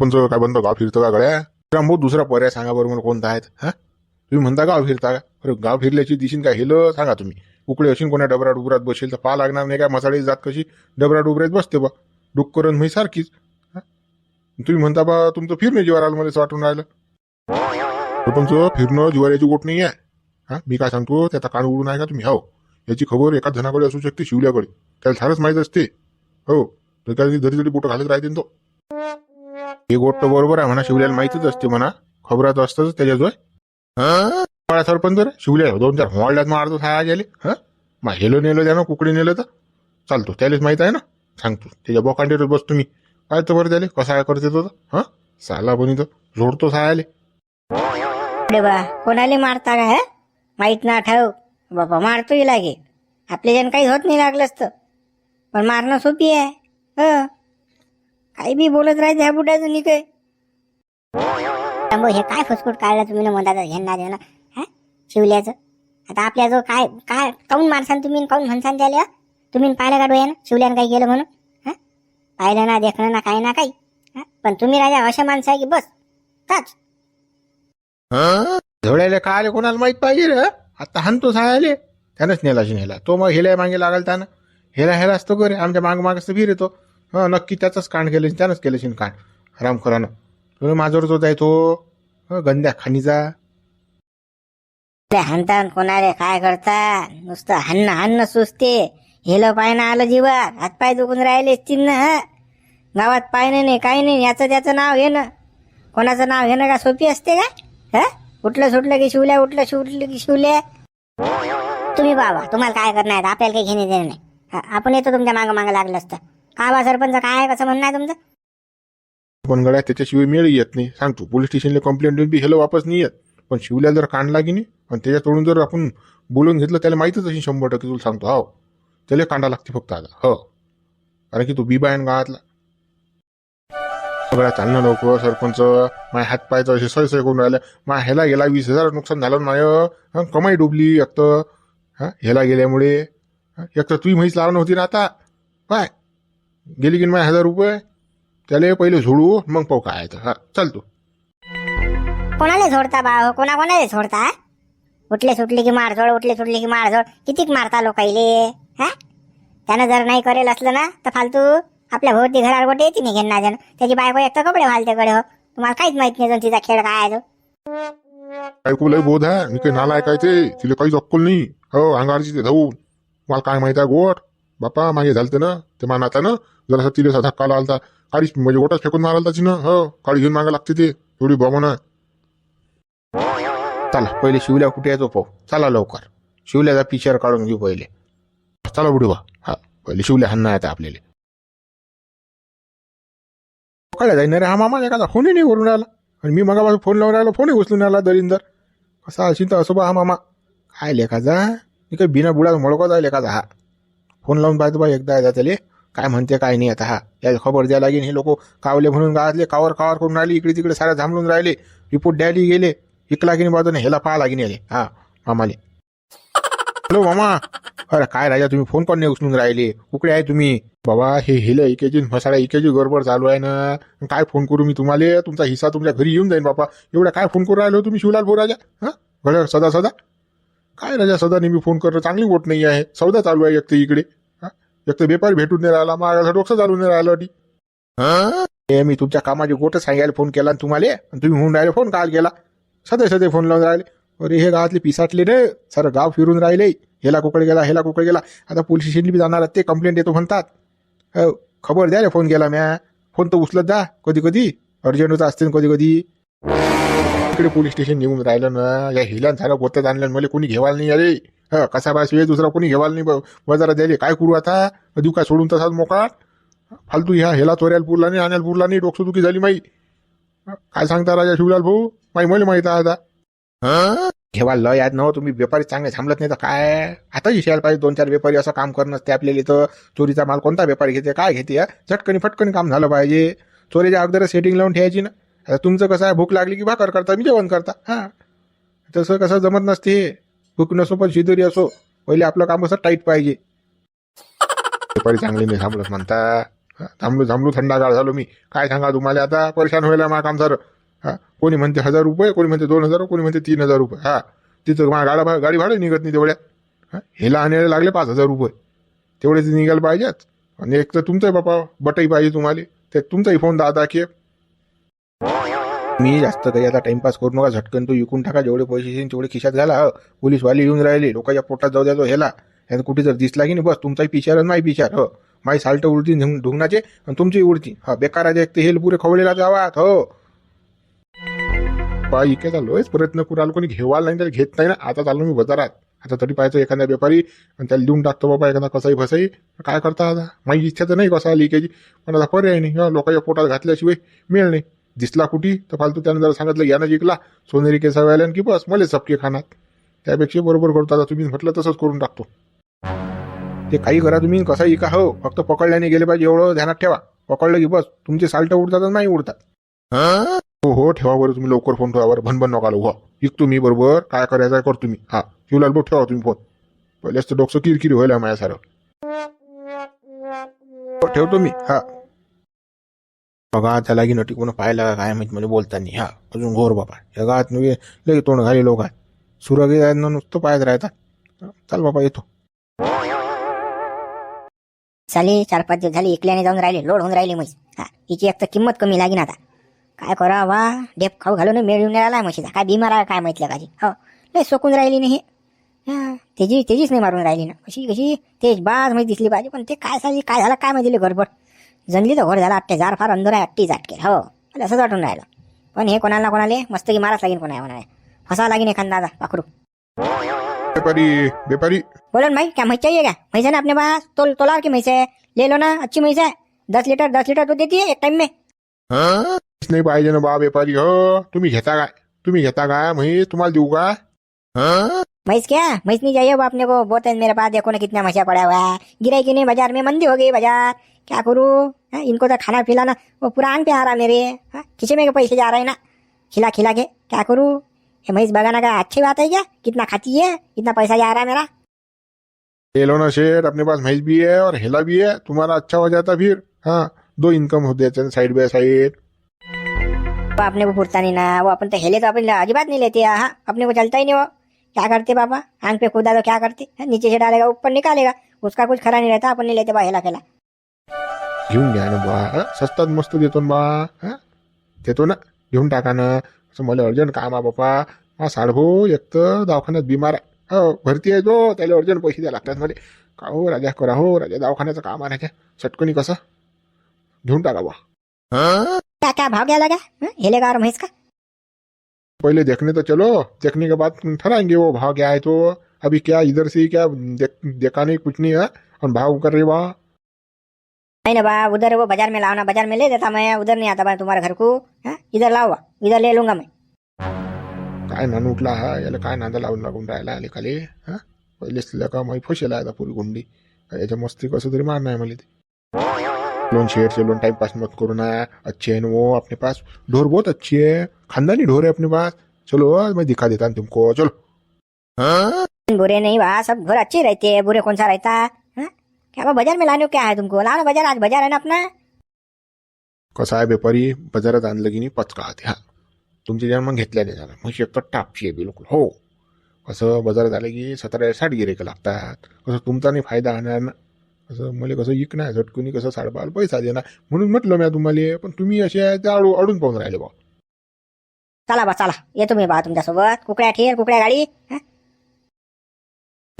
पण काय बंद गाव फिरतो का गड्या? राम दुसरा पर्याय सांगा बरं मला कोणता आहेत हा? तुम्ही म्हणता गाव फिरता का? अरे गाव फिरल्याची दिशीन काय हेलं सांगा तुम्ही. उकडे असेल कोणा डबरा डुबरात बसेल तर पा लागणार नाही काय मसाळी जात कशी? डबरा डुबऱ्यात बसते बा. डुक्करन म्है सारखीच हा? तुम्ही म्हणता बा तुमचं फिरणं जीवार आलं मला वाटून राहिलं. तर तुमचं फिरणं जिवाऱ्याची गोट नाही आहे हा? मी काय सांगतो त्याचा कान उडून आहे का तुम्ही. हो. याची खबर एका जणाकडे असू शकते शिवल्याकडे. त्याला सारच माहीत असते. हो. तर काय धरी धरी बोटं घालत राहते तो. ही गोष्ट बरोबर आहे म्हणा शिवल्याला माहितीच असते म्हणा. खबरात असतच त्याच्याजवळ. हा? सरपंच रे शिवल्या दोन चार हॉळल्यात मारतो साया गेले. हा? मा हेलो नेलो त्यानं कुकडी नेलं तर. चालतो त्यालाच माहीत आहे ना? सांगतो. त्याच्या बोकांडीवर बसतो मी. काय तर बरं त्याले कसा काय करते तो हा? साला पण इथं जोडतो सायाले अरे बा कोणाला मारता का हा? माहीत ना ठाऊ बाबा मारतोही लागे. आपल्या जण काही होत नाही लागलं असतं. पण मारणं सोपी आहे. ह? काही बी बोलत राहायचं ह्या बुड्याचं नी काय हे काय फुसफुट काढलं तुम्ही ना म्हणता ह्यांना देणं हा? शिवल्याचं? आता आपल्या जो काय काय काऊन मारसान तुम्ही काऊन म्हणसान त्याला तुम्ही पाहिलं का डोळ्यानं? शिवल्यानं काही केलं म्हणून? हा? पाहिलं ना देखणं ना काही ना काही. हा? पण तुम्ही राजा अशा माणसं आहे की बस. काच झोड्याले काय आले कोणाला माहीत पाहिजे रे आता हाणतो सायाले. त्यानंच नेला नेला. तो मग हेल्या मागे लागल त्यानं हेला हेला असतो करे आमच्या माग माग फिर येतो. हां नक्की त्याचंच कांड केलं त्यानंच केलं शिन कांड. रामखरानं. तो माझ्यावर जो जाय तो हं, गंद्या खाणीचा ते हाणतान कोणाले काय करता? नुसतं हाणणं हाणणं सुचते हेलं पायनं आलं जीवात हातपाय दुखून राहिले चिन्ह. ह गावात पायनं नाही काही नाही. याचं त्याचं नाव घेणं कोणाचं नाव घेणं का सोपी असते का? ह? उठलं सुटलं की शिवल्या उठलं सुटलं की शिवल्या. तुम्ही बाबा तुम्हाला काय करणार? आपल्याला काही घेणे देणे नाही. हा, आपण येतो तुमच्या मागं मागं लागलं असतं. का बा सरपंच काय आहे कसं म्हणणं आहे तुमचं? पण गड्या त्याच्याशिवाय मेळ येत नाही. सांगतो पोलीस स्टेशनला कंप्लेंट देऊन बी हेलं वापस नाही येत. पण शिवल्या जर कांडला की नाही आणि त्याच्या तोडून जर आपण बोलून घेतलं त्याला माहीतच असेल शंभर टक्के तुला सांगतो. हो. त्याला कांडा लागते फक्त आता. हो. कारण की तू बी बायन गावातला. सगळ्या चालणं नको सरपंच. माझ्या हात पायचं असे सय सय करून राहिलं मा ह्याला गेला वीस हजार नुकसान झालं माय कमाई डुबली एक तर. हा ह्याला गेल्यामुळे. एक तर तुही म्हैस लावणं होती ना आता. काय? गेली की माझ्या हजार रुपये? त्याला पहिले झोडू मग पाहू काय तर. हा चालतो कोणाला झोडता बा हो कोणा कोणाला झोडता उठले सुटले की मारझोड उठले सुटले की मारझोड कितीक मारता लोकाईले हा? त्यानं जर नाही करेल असलं ना तर फालतू आपल्या भोवती घरावर गोटे येते नाही घेणार जण त्याची बायको एक तर कपडे घालते कडे हो. तुम्हाला काहीच माहीत नाही अजून तिचा खेळ काय आहे तो ऐकू लय बोध आहे. मी काही नाला ऐकायचे तिला काहीच अक्कल नाही. हो अंगारची ते धावून मला काय माहीत आहे गोट बापा मागे झालते ना? ते मानाता ना? जरासा तिला असा आला होता काळीच म्हणजे गोटाच फेकून मारायला त्याची ना हो काळी घेऊन मागा लागते ते. एवढी बमन आहे. चला पहिले शिवल्या कुठे येतो पाहू. चला लवकर. शिवल्याचा पिक्चर काढून घेऊ पहिले. चला बुडी बा. हा पहिले शिवल्या हाणं आता आपल्याला. काय जाईन रे हा मामा एखादा फोनही नाही वरून राहिला. आणि मी मगापासून फोन लावून राहिलो फोनही उचलून राहिला दरिंदर. कसा अशी तर असो बा हा मामा. काय लेखाचा? मी काही बिना बुडा मळकत आहे लेखाचा हा. फोन लावून पाहतो बा एकदा एकदा त्याले काय म्हणते काय नाही आता हा. या खबर द्यायला लागेल हे लोक कावले म्हणून गावातले कावर कावर करून राहिले इकडे तिकडे साऱ्या थांबून राहिले. रिपोर्ट द्यायला गेले इकला की नाही बाजूने ह्याला पाहा लागेल आले हा मामाले. हॅलो मामा. अरे काय राजा तुम्ही फोन पण नाही उचलून राहिले. कुकडे आहे तुम्ही. बाबा हे हेलं इकेची फसाडा इकेची गडबड चालू आहे ना. काय फोन करू मी तुम्हाला? तुमचा हिस्सा तुमच्या घरी येऊन जाईन बाबा एवढा काय फोन करू राहिलो तुम्ही शिवलाल भाऊ राजा? हा? घड्या सदा सदा? काय राजा सदा नेहमी फोन करणं चांगली गोट नाही आहे. सौदा चालू आहे एक तर इकडे. एक तर व्यापारी भेटून नाही राहिला माझ्या डोकं चालून नाही राहिलं अटी हे? मी तुमच्या कामाची गोट सांगायला फोन केला तुम्हाला? आणि तुम्ही होऊन राहिले फोन काल केला. सदै सदै फोन लावून राहिले. अरे हे गावातले पिसाटले रे सर गाव फिरून राहिले. हेला कुकडे गेला हेला कुकडे गेला. आता पोलीस स्टेशनला बी जाणार ते कंप्लेंट येतो म्हणतात. खबर द्या रे फोन केला म्या. फोन तर उचलत जा कधी कधी अर्जंट होता असते कधी कधी इकडे पोलीस स्टेशन निघून राहिलं ना या हिलान झालं गोत्यात आणलं मला कोणी घेवाल नाही अरे. कसा बाय शिवाय दुसरा कोणी घेवाल नाही ब- बाजारात द्यायला काय करू आता? देऊ काय सोडून तसाच मोका फालतू ह्या हेला चोऱ्याला पुरला नाही आणायला पुरला नाही डोकसुदुखी झाली माई. काय सांगता राजा शिवलाल भाऊ? माई मला माहीत आहे आता. घेवा लय याद नव्हतं तुम्ही व्यापारी चांगले थांबलत नाही तर काय? आता शिकायला पाहिजे दोन चार व्यापारी असं काम करणं ते आपल्याला इथं. चोरीचा माल कोणता व्यापारी घेते काय घेते या झटकनी फटकनी काम झालं पाहिजे. चोरीच्या अगोदर सेटिंग लावून ठेवायची ना. तुमचं कसं आहे? भूक लागली की भाकर करता? मी जेवण करता. हां. तसं कसं जमत नसते भूक नसो पण शिदोरी असो. पहिले आपलं काम कसं टाईट पाहिजे. दुपारी चांगली नाही थांबलत म्हणता. थांबलो थांबलो थंडागाळ झालो मी. काय सांगा तुम्हाला आता? परेशान व्हायला मा काम झालं हां कोणी म्हणते हजार रुपये कोणी म्हणते दोन हजार कोणी म्हणते तीन हजार रुपये. हां तिथं मा गाडा भा- गाडी भाडं निघत नाही तेवढ्या. हा हेला आणायला लागले पाच हजार रुपये. तेवढेच निघायला पाहिजेत. आणि एक तर तुमचं बापा बटही पाहिजे तुम्हाला. ते तुमचाही फोन दहा दहा खेप मी जास्त काही आता टाइमपास करू नका झटकन तो विकून टाका जेवढे पैसे येईल तेवढे खिशात घाला. हो पोलीसवाले येऊन राहिले लोकांच्या पोटात जाऊ द्या तो ह्याला. ह्यानं कुठे जर दिसला की नाही बस तुमचाही पिशार नाही पिशार पिचार हो. माई साल्ट उडती ढुंगणाचे आणि तुमची उडती. हा बेकाराचे एक ते हेल पुरे खवळलेला जावात हो. बा इके चाललोयच प्रयत्न करू आलो कोणी घेवाल नाही त्याला घेत नाही ना. आता चाललो मी बाजारात. आता तरी पाहायचं एखाद्या व्यापारी आणि त्याला लिहून टाकतो बाबा एखादा कसाही फसाई. काय करता आता? माझी इच्छा तर नाही कसा लिकेजी पण आता पर्याय नाही लोकांच्या पोटात घातल्याशिवाय मिळ नाही. दिसला कुठी? तर फालतू त्यानं जर सांगितलं यानं जिंकला. सोनेरी केसा व्हायला की बस मला चपके खाणार त्यापेक्षा बरोबर करतो. आता तुम्ही म्हटलं तसंच करून टाकतो. ते काही करा तुम्ही कसा इका हो फक्त पकडल्याने गेले पाहिजे एवढं ध्यानात ठेवा. पकडलं की बस तुमचे साल्ट उडतात नाही उडतात. हो? हो ठेवा बरं तुम्ही लवकर फोन ठेवा बरं. भनभन नका हो. ऐकतो मी बरोबर काय करायचं आहे करतो मी हा शिवलाल भाऊ ठेवा तुम्ही फोन. पहिलेच तर डोकं किरकिरी व्हायला माझ्या सारं. ठेवतो मी हा. बघा त्याला की नटी कोण पाहिलं का काय माहिती म्हणजे बोलताना. हा अजून घोर बाबा. या गावात म्हणजे नव्हे लगे तोंड घाली लोक सुरगी आहेत ना नुसतं पाहत राहतात. चाल बाबा येतो. चाले चार पाच दिवस झाले एकल्याने जाऊन राहिले लोड होऊन राहिले म्हैस हा एक तर किंमत कमी लागीन आता. काय करा वा? डेप खाऊ घालून मिळून येऊन राहिला म्हशीचा. काय बिमार आहे काय माहितलं काजी? हो लई सोकून राहिली नाही हे. हा, तेजी तेजीच नाही मारून राहिली ना. कशी कशी तेज बाज माहिती दिसली पाहिजे पण ते काय झाली काय झालं काय माहिती गडबड. जनली तर घोर झाला अट्टे जार फार अंदर आहे अट्टी जाटके हो. मला असंच वाटून राहिलं. पण हे कोणाला ना कोणाले मस्त की माराच लागेल कोणा म्हणा फसा लागेन एखादा आता पाखरू. व्यापारी व्यापारी बोलो ना भाई क्या भैंस चाहिए क्या? भैंस है ना अपने पास? तोल तोला की भैंस है? ले लो ना अच्छी भैंस है. दस लीटर दस लीटर दूध देती है एक टाइम में. नाही पाहिजे ना बा व्यापारी हो. तुम्ही घेता काय तुम्ही घेता काय म्हैस तुम्हाला देऊ का? भैंस क्या? भैंस नहीं चाहिए वो अपने को बहुत है मेरे पास देखो ना कितना मछा पड़ा हुआ है. गिराई की नहीं बाज़ार में मंदी हो गई बाज़ार. क्या करूँ? हाँ, इनको तो खाना पिलाना वो पूरा आंग पे आ रहा मेरे। हाँ, खींचे में के पैसे जा रहे हैं ना। खिला खिला के क्या करूँ? ये भैंस बगाना का अच्छी बात है क्या? कितना खाती है कितना पैसा जा रहा है मेरा। ले लो ना शेर अपने पास भैंस भी है और हेला भी है तुम्हारा अच्छा हो जाता फिर। हाँ दो इनकम हो जाते साइड बाय साइड वो अपने को पुरता नहीं ना वो अपन तो हिले तो अपन अजीबात नहीं लेते हाँ अपने को चलता ही नहीं वो। क्या करते पापा? आंग पे कूदा तो क्या करते? हाँ, नीचे से डालेगा ऊपर निकालेगा उसका कुछ खरा नहीं रहता अपन नहीं लेते बा हेला खेला। घेऊन घ्या ना बा हं? स्वस्तात मस्त देतो ना बा हं? देतो ना घेऊन टाका ना. असं मला अर्जंट काम आहे बापा. हा साडभो एक तर दवाखान्यात बिमार आहे. हो भरती आहे जो त्याला अर्जंट पैसे द्या लागतात मला का हो राजा करा हो राजा दवाखान्याचं काम आहे राजा चटकनी कसं? घेऊन टाका बा क्या क्या भाव क्या लगा हाँ, हेलेगा और भैंस का? पहले देखने तो चलो देखने के बाद ठहराएंगे वो भाव क्या है तो. अभी क्या इधर से ही क्या देख, देखा नहीं कुछ नहीं है. और भाव कर रहे बा नहीं ना बा उधर वो बाजार में लाओ ना बाजार में ले देता मैं उधर नहीं आता बा तुम्हारे घर को हाँ, इधर लाओ बा इधर ले लूंगा मैं। काय नान उठला हा याला काय नांदा लावून लागून राहिला आले खाली हा? पहिलेच तिला का माही फसेला आता पुरी गुंडी. याच्या मस्ती कसं तरी मारणार मला ते. लोन शेयर से लोन टाइम पास मत करो ना अच्छे है ना वो अपने पास. ढोर बहुत अच्छी है खानदानी ढोर है अपने पास. चलो मैं दिखा देता हूँ तुमको चलो. बुरे नहीं बा सब घर अच्छे रहते हैं बुरे कौन सा रहता? है हाँ? क्या बा बाजार में लाने को क्या है तुमको? लाओ ना बाजार आज बाजार है ना अपना। कसं आहे व्यापारी बाजारात आणलं की नाही पचका आते हा. तुमच्या ज्या मग घेतल्याने झालं मग तर टापशी आहे बिलकुल. हो. कसं बाजारात आलं की सतरा साठ गिरेक लागतात. कसं तुमचा नाही फायदा होणार ना. कसं मला कसं इकणार झटकुनी कसं साडेबाल पैसा देणार. म्हणून म्हटलं मी तुम्हाला पण तुम्ही असे आहे ते अडू अडून पाहून राहिले बा. चला बा चला. येतो मी बा तुमच्यासोबत. कुकड्या ठेर कुकड्या गाडी?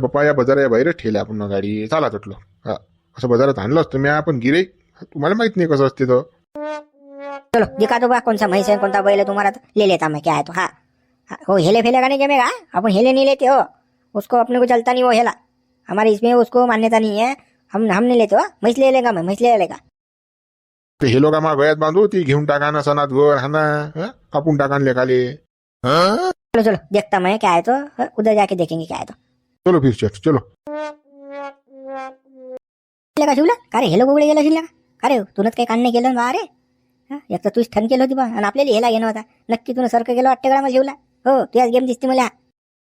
पप्पा या बाजारा या बाहेरच ठेवल्या आपण गाडी. चाला तुटलं हा. असं बाजारात आणलं असतं. मी आपण गिरे तुम्हाला माहीत नाही कसं असते तर चलो दिखा दो बा कौन सा भैंस है कौन सा बैल है तुम्हारा तो ले लेता मैं क्या है तो. हाँ. हाँ, वो हेले फेले का नहीं जमेगा अपन हेले नहीं लेते हो. उसको अपने को चलता नहीं वो हेला. हमारे इसमें उसको मान्यता नहीं है. हम हम नहीं लेते हो. भैंस ले लेगा मैं भैंस ले लेगा. ते हे लोक मा गळ्यात बांधू ती घेऊन टाका ना सणात घर हा ना. हं? कापून टाका ना लेखाले. हं? चलो चलो. देखता मैं क्या है तो. हाँ, उधर जाके देखेंगे क्या है तो. चलो फिर शेठ चलो. का शिवला का रे हेलो उघडे गेला शिवला का रे तुनच काही काढणे केलं बा रे हा, एक तर तूच ठण केलं होती बा आणि आपल्याला हेला घेणं होता नक्की तुला सारखं गेलं वाटतं का मला शिवला हो तुझ्याच गेम दिसते मला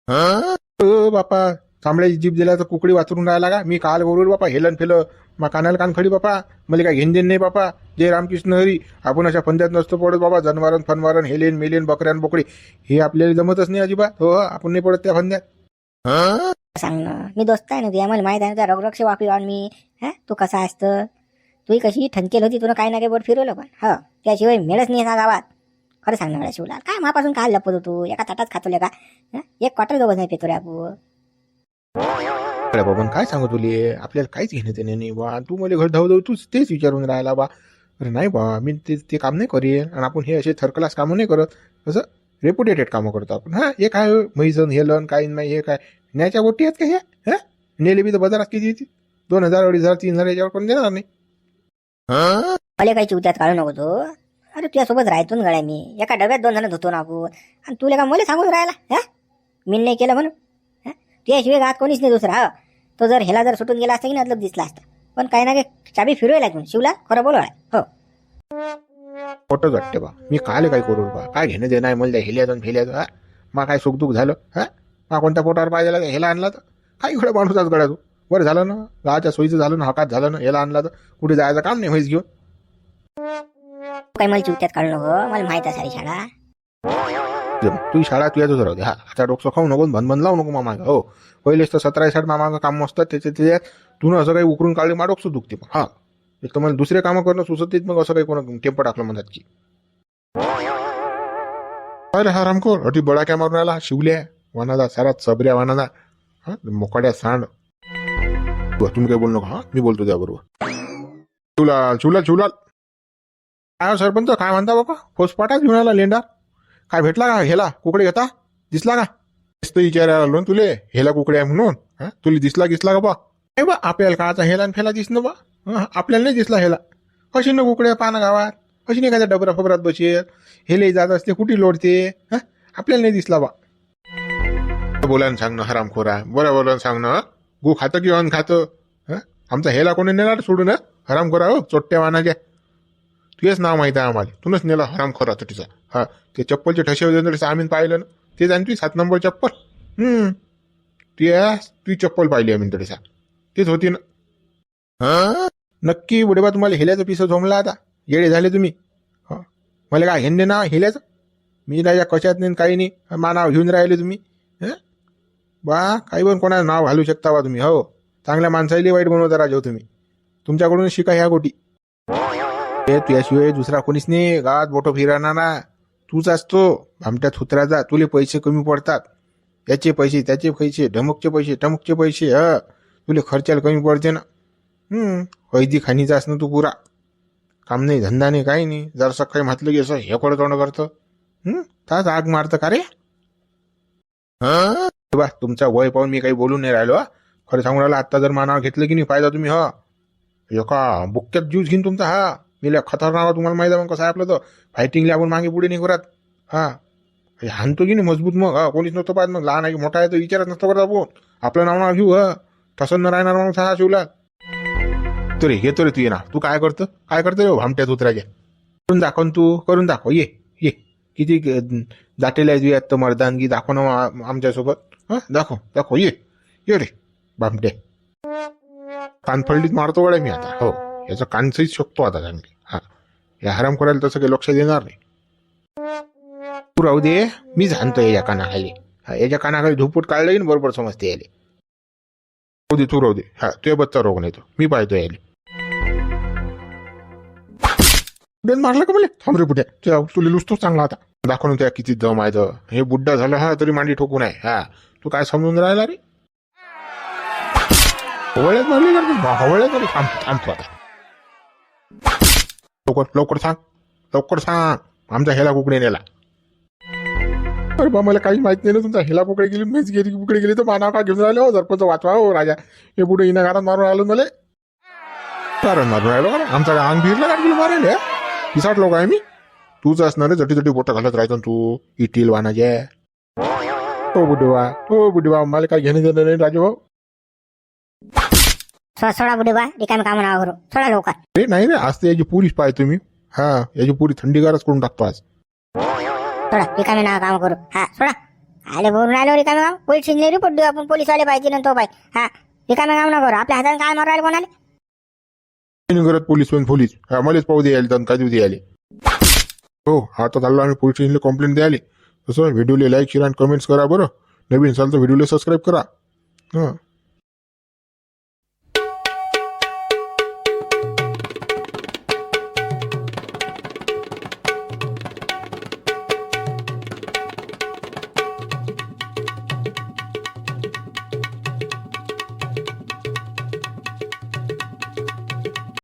हं? ओ बापा तांबड्याची जीप दिला तर कुकडी वाचरून राहिला का मी काल गोरूर बापा हेलन फेलं मग कानाला कान खडी बापा मला काय घेणदेन नाही बापा जय रामकृष्ण हरी आपण अशा पंचायत नसतो पडत बाबा जनवारण फनवारण हेलेन मेलेन बकऱ्यान बोकडी हे आपल्याला जमतच नाही अजिबात हो आपण नाही पडत त्या फंद्यात सांग ना. मी दोस्त आहे ना तुझ्या मला माहीत आहे ना तुझ्या रगरक्षे वापी आण मी हा? तू कसा असतं? तुही कशी ठणकेल होती तुला काही ना काही बोट फिरवलं पण. हो त्याशिवाय मिळच नाही ना गावात. खरं सांग ना मला शिवलाल काय मापासून काय लपत होतो? एका ताटात खातोले का एक क्वार्टर दोघं नाही पेतो रे आपण अरे बाबा काय सांगू तुले? आपल्याला काहीच घेणं ते नाही बा. तू मला घर धाव धाव तूच तेच विचारून राहिला बा. अरे नाही बा मी ते ते काम नाही करेन. आणि आपण हे असे थर्ड क्लास कामं नाही करत. असं रेप्युटेटेड कामं करतो आपण. हा? हे काय म्हैसन हेलन काय नाही हे काय? न्याच्या गोष्टी आहेत का हे हा? नेले बी तर बाजारात किती येते दोन हजार अडीच हजार तीन हजार याच्यावर कोण देणार नाही. मला काही चिवत्यात काढू नको तो. अरे तुझ्यासोबत राहतो ना गड्या मी. एका डब्यात दोन जण धुतो ना आपण. आणि तुला का मला सांगून राहिला हा? मी नाही केलं म्हणून. हा? तुझ्याशिवाय गात कोणीच नाही दुसरा हा? तो जर ह्याला जर सुटून गेला असता की मतलब दिसला असता. पण काही ना काही चाबी फिरवायला तू शिवला खरं बोलवाय हो. खोटंच वाटते बा. मी काल काय करू बा? काय घेणं देणं आहे? मला त्या हेल्यातून फेल्यातून हा? मा काय सुखदुख झालं? हा? मा कोणत्या पोटावर पाहिजे हेला आणला तर. काही खडं माणूसच गड्या तू बरं झालं ना. गावाच्या सोयीचं झालं ना हकात झालं ना याला आणला तर. कुठे जायचं काम नाही म्हैस घेऊन. काही मला चिवत्यात काढू नको मला माहीत आहे सारी शाळा तू शाळा तू येतच राहू दे. हा आता डोकं खाऊ नको भन भन लावू नको मामा हो. पहिलेच तर सतरा साठ मामा काम असतात त्याच्या त्याच्यात तू असं काही उकरून काढले मा डोकं दुखते मग हा. एक तर मला दुसरे कामं करणं सुचत नाहीत मग असं काही कोणा टेम्पर टाकलं म्हणतात की. अरे हा रामकोर अटी बडा काय मारून आला शिवल्या वानादा सारा चबऱ्या वानादा. हा मोकाड्या सांड. तुम्ही काही बोलू नका हा? मी बोलतो त्याबरोबर. शिवलाल शिवलाल शिवलाल. काय हो सरपंच काय म्हणता बाबा? फोसपाटाच घेऊन आला लेंडा? काय भेटला का? हेला कुकडे घेता? दिसला का? तेच विचारायला आलो ना तुले. हेला कुकडे आहे म्हणून हा? तुला दिसला गिसला का बा? नाही बा आपल्याला का हेला आणि फेला दिसणं बा? हा आपल्याला नाही दिसला हेला. कशी न कुकडे पानं गावात? कशी नाही काय त्या डबरा फबरात बसेल हेले जात असते कुठे लोडते हा? आपल्याला नाही दिसला बा. बोला सांग ना हरामखोरा बरं बोला सांग ना गु खातं की अन खातं? हं? आमचा हेला कोणी नेणार सोडून ना हरामखोरा हो? चोट्ट्या वानाच्या. तुझेच नाव माहीत आहे आम्हाला. तुनच नेला हरामखोरा तिचा. हा ते चप्पलचे ठसे होते आम्ही पाहिलं ना. ते जाणती सात नंबर चप्पल. हम्म. ती तुझी चप्पल पाहिली आम्ही तडीसा तेच. होती ना. हा? नक्की बुडेबा तुम्हाला हेल्याचं पिसं झोमला आता. येडे झाले तुम्ही. मला काय हेंदे ना हेल्याचं? मी राजा कशात नाही काही नाही. मा नाव घेऊन राहिले तुम्ही. हं? बा काही पण कोणाला नाव घालू शकता बा तुम्ही हो. चांगल्या माणसाला वाईट बनवता राजा तुम्ही. तुमच्याकडून शिका ह्या गोटी. हे तुझ्याशिवाय दुसरा कोणीच नाही गावात बोटो फिरणार ना. तूच असतो भामट्या थुत्राचा तुले पैसे कमी पडतात. याचे पैसे त्याचे पैसे ढमकचे पैसे टमकचे पैसे ह. तुले खर्चाला कमी पडते ना. हम्म कैदी खाणीचा ना तू पुरा. काम नाही धंदा नाही काही नाही. जर सकाळी म्हटलं की असं हे कडं तोंड करतं. हम्म ताच आग मारतं का रे? हा? बा तुमचा वय पाहून मी काही बोलून नाही राहिलो हा. खरं सांगून राहिला आत्ता जर मानावर घेतलं की नाही फायदा तुम्ही हा. एका बुक्क्यात ज्यूस घेईन तुमचा हा. मी खतरनाक तुम्हाला माहिती आहे मग कसं आहे आपलं तर. फायटिंगला आपण मागे पुढे नाही करत हा. हे हाणतो की नाही मजबूत मग हा. कोणीच नसतो पाहत मग लहान आहे की मोठा आहे तर विचारच नसतो करत आपण. आपलं नाव नाव घेऊ हा. तसं न राहणार मग सहा शिवला तो रे येतो रे तू ये ना. तू काय करतो? काय करतो रे हो, भामट्यात उतरायच्या करून दाखव तू करून दाखव. ये ये. किती दाटेला आहे तुझ्यात आत्ता मर्दानगी दाखव ना आमच्यासोबत. हा दाखव दाखव ये ये रे बामटे कानफळडीत मारतो गड्या मी आता हो याचं कानसहीच शकतो आता चांगली हा या हराम करायला तसं काही लक्ष देणार नाही तू राहू दे मी जाणतो याच्या कानाखाली हा याच्या कानाखाली धुपूट काढलं की ना बरोबर समजते याले राहू दे तू राहू दे हा तुझ्या बच्चा रोग नाही तो मी पाहतो याले बेन मारला का मला थांबरे पुढे तुला तुला चांगला आता दाखवून त्या किती दम आहे तर. हे बुड्डा झालं हा तरी मांडी ठोकून आहे. हा. तू काय समजून राहिला रे? हवळ्यात मारली का हवळ्यात मारली थांब थांबतो आता. लवकर लवकर सांग. लवकर सांग. आमचा हेला कुकडे नेला. अरे बा मला काही माहीत नाही ना तुमचा हेला कुकडे गेली मीच गेली कुकडे गेली. तर मानाव का घेऊन राहिलो हो, सरपंच वाचवा हो राजा. हे पुढे इना घरात मारून आलो मला. कारण मारून राहिलो हो, का आमचा अंग भिरला का मारेल पिसाट लोक आहे मी. तूच असणार जटी जटी बोट घालत राहायचं ना तू. इटील वानाजे हो बुडवा हो बुडवा मला काय घेणं देणं नाही राजू भाऊ सो सोडा बुडे बा रिकामी काम नाव करू. सोडा लवकर. रे नाही रे आज तर याची पुरीच पाय तुम्ही हा याची पुरी थंडीगारच करून टाकतो आज. सोडा रिकामी नाव काम करू. हा सोडा. आले भरून आलो रिकामे काम. पोलीस स्टेशनला रिपोर्ट देऊ आपण पोलीसवाले पाहिजे ना तो पाय हा रिकामे काम नको करू. आपल्या हाताने काय मारायला कोणाले? नाही करत पोलीस पण पोलीस. हा मलाच पाहू द्यायला तर काय देऊ द्यायला हो आता चाललो आम्ही पोलीस स्टेशनला कंप्लेंट द्यायला. तसं व्हिडिओला लाईक शेअर आणि कमेंट्स करा बरं. नवीन असाल तर व्हिडिओला सबस्क्राईब करा. हां.